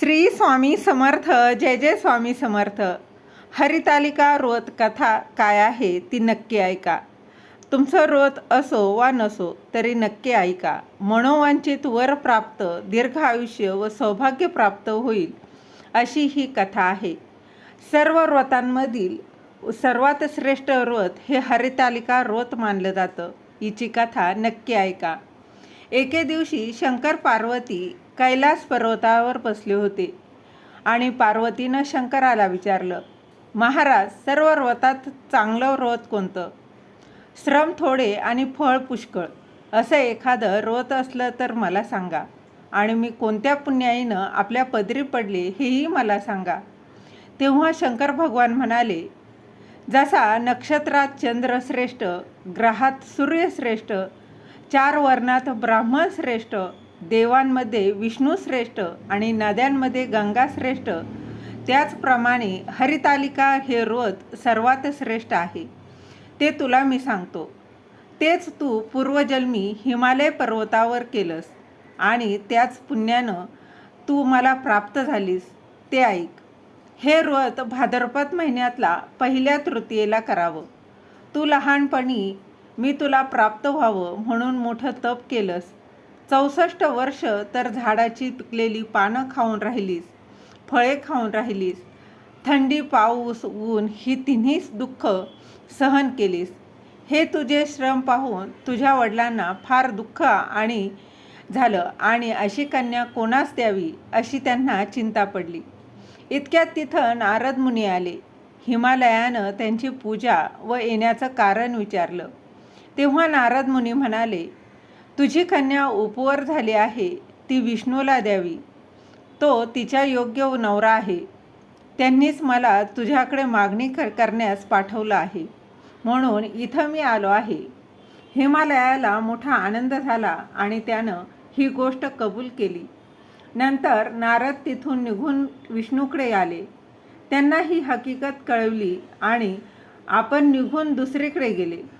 श्री स्वामी समर्थ जय जय स्वामी समर्थ. हरितालिका रोत कथा काय आहे ती नक्की ऐका. तुमचं रोत असो वा नसो तरी नक्की ऐका. मनोवांचित वर प्राप्त दीर्घ आयुष्य व सौभाग्य प्राप्त होईल अशी ही कथा आहे. सर्व व्रतांमधील सर्वात श्रेष्ठ व्रत हे हरितालिका रोत मानलं जातं. हिची कथा नक्की ऐका. एके दिवशी शंकर पार्वती कैलास पर्वतावर बसले होते आणि पार्वतीनं शंकराला विचारलं महाराज सर्व व्रतात चांगलं व्रत कोणतं? श्रम थोडे आणि फळ पुष्कळ. असं एखादं व्रत असलं तर मला सांगा आणि मी कोणत्या पुण्याईनं आपल्या पदरी पडले हेही मला सांगा. तेव्हा शंकर भगवान म्हणाले जसा नक्षत्रात चंद्र श्रेष्ठ ग्रहात सूर्य श्रेष्ठ चार वर्णात ब्राह्मण श्रेष्ठ देवांमध्ये विष्णू श्रेष्ठ आणि नद्यांमध्ये गंगा श्रेष्ठ त्याचप्रमाणे हरितालिका हे व्रत सर्वात श्रेष्ठ आहे. ते तुला मी सांगतो. तेच तू पूर्वजन्मी हिमालय पर्वतावर केलंस आणि त्याच पुण्यानं तू मला प्राप्त झालीस ते ऐक. हे व्रत भाद्रपद महिन्यातला पहिल्या तृतीयेला करावं. तू लहानपणी मी तुला प्राप्त व्हावं म्हणून मोठं तप केलंस. चौसष्ट वर्ष तर झाडाची पिकलेली पानं खाऊन राहिलीस फळे खाऊन राहिलीस थंडी पाऊस ऊन ही तिन्ही दुःख सहन केलीस. हे तुझे श्रम पाहून तुझ्या वडिलांना फार दुःख आणि झालं आणि अशी कन्या कोणास द्यावी अशी त्यांना चिंता पडली. इतक्यात तिथं नारद मुनी आले. हिमालयानं त्यांची पूजा व येण्याचं कारण विचारलं. तेव्हा नारद मुनी म्हणाले तुझी कन्या उपवर झाली आहे ती विष्णूला द्यावी. तो तिच्या योग्य नवरा आहे. त्यांनीच मला तुझ्याकडे मागणी कर करण्यास पाठवलं आहे. म्हणून इथं मी आलो आहे. हिमालयाला मोठा आनंद झाला आणि त्यानं ही गोष्ट कबूल केली. नंतर नारद तिथून निघून विष्णूकडे आले. त्यांना ही हकीकत कळवली आणि आपण निघून दुसरीकडे गेले.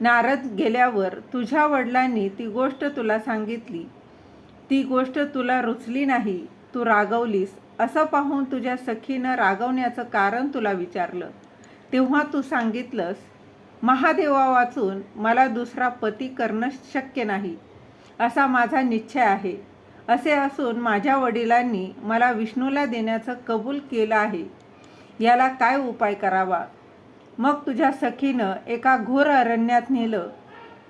नारद गेल्यावर तुझ्या वडिलांनी ती गोष्ट तुला सांगितली. ती गोष्ट तुला रुचली नाही तू रागवलीस. असं पाहून तुझ्या सखीनं रागवण्याचं कारण तुला विचारलं. तेव्हा तू सांगितलंस महादेवा वाचून मला दुसरा पती करणं शक्य नाही. असा माझा निश्चय आहे. असे असून माझ्या वडिलांनी मला विष्णूला देण्याचं कबूल केलं आहे. याला काय उपाय करावा? मग तुझ्या सखीनं एका घोर अरण्यात नेलं.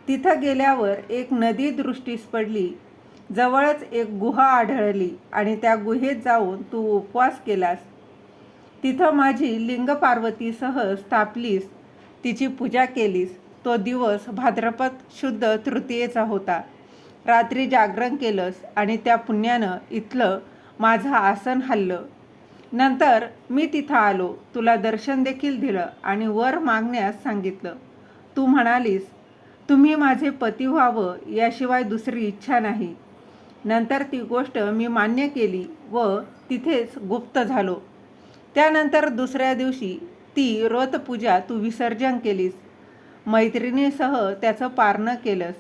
तिथं गेल्यावर एक नदी दृष्टीस पडली. जवळच एक गुहा आढळली आणि त्या गुहेत जाऊन तू उपवास केलास. तिथं माझी लिंग पार्वतीसह स्थापलीस. तिची पूजा केलीस. तो दिवस भाद्रपद शुद्ध तृतीयेचा होता. रात्री जागरण केलंस आणि त्या पुण्यानं इथलं माझं आसन हल्लं. नंतर मी तिथं आलो. तुला दर्शन देखील दिलं आणि वर मागण्यास सांगितलं. तू म्हणालीस तुम्ही माझे पती व्हावं याशिवाय दुसरी इच्छा नाही. नंतर ती गोष्ट मी मान्य केली व तिथेच गुप्त झालो. त्यानंतर दुसऱ्या दिवशी ती व्रतपूजा तू विसर्जन केलीस. मैत्रिणीसह त्याचं पारणं केलंस.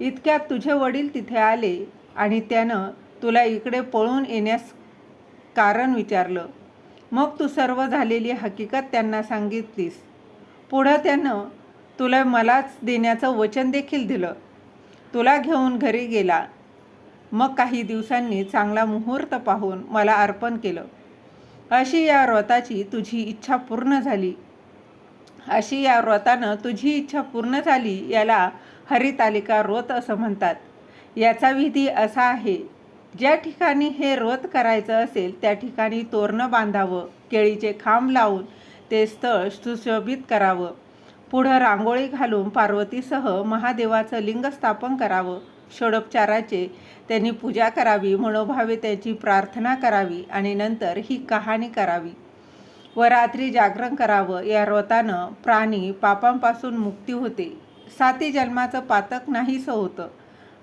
इतक्यात तुझे वडील तिथे आले आणि त्यानं तुला इकडे पळून येण्यास कारण विचारलं. मग तू सर्व झालेली हकीकत त्यांना सांगितलीस. पुढं त्यानं तुला मलाच देण्याचं वचन देखील दिलं. तुला घेऊन घरी गेला. मग काही दिवसांनी चांगला मुहूर्त पाहून मला अर्पण केलं. अशी या व्रताची तुझी इच्छा पूर्ण झाली. अशी या व्रतानं तुझी इच्छा पूर्ण झाली याला हरितालिका व्रत असं म्हणतात. याचा विधी असा आहे ज्या ठिकाणी हे व्रत करायचं असेल त्या ठिकाणी तोरणं बांधावं केळीचे खांब लावून ते स्थळ सुशोभित करावं. पुढं रांगोळी घालून पार्वतीसह महादेवाचं लिंग स्थापन करावं. षोडोपचाराचे त्यांनी पूजा करावी मनोभावे त्याची प्रार्थना करावी आणि नंतर ही कहाणी करावी. व रात्री जागरण करावं या व्रतानं प्राणी पापांपासून मुक्ती होते. साती जन्माचं पातक नाहीसं होतं.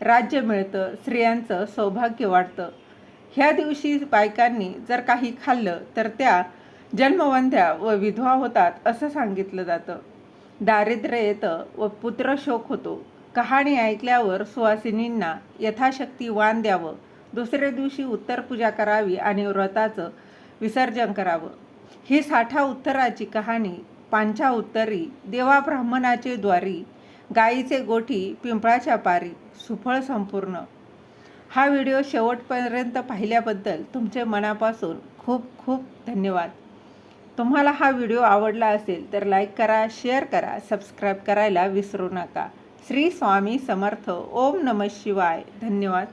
राज्य मिळतं स्त्रियांचं सौभाग्य वाढतं. ह्या दिवशी बायकांनी जर काही खाल्लं तर त्या जन्मवंध्या व विधवा होतात असं सांगितलं जातं. दारिद्र्य येतं व पुत्रशोक होतो. कहाणी ऐकल्यावर सुवासिनींना यथाशक्ती वाण द्यावं. दुसऱ्या दिवशी उत्तर पूजा करावी आणि व्रताचं विसर्जन करावं. ही साठा उत्तराची कहाणी पांचा उत्तरी देवा ब्राह्मणाचे द्वारी गाईचे गोठी पिंपळाच्या पारी सुफळ संपूर्ण. हा व्हिडिओ शेवटपर्यंत पाहिल्याबद्दल तुमचे मनापासून खूप खूप धन्यवाद. तुम्हाला हा व्हिडिओ आवडला असेल तर लाईक करा शेअर करा सबस्क्राईब करायला विसरू नका. श्री स्वामी समर्थ. ओम नम शिवाय. धन्यवाद.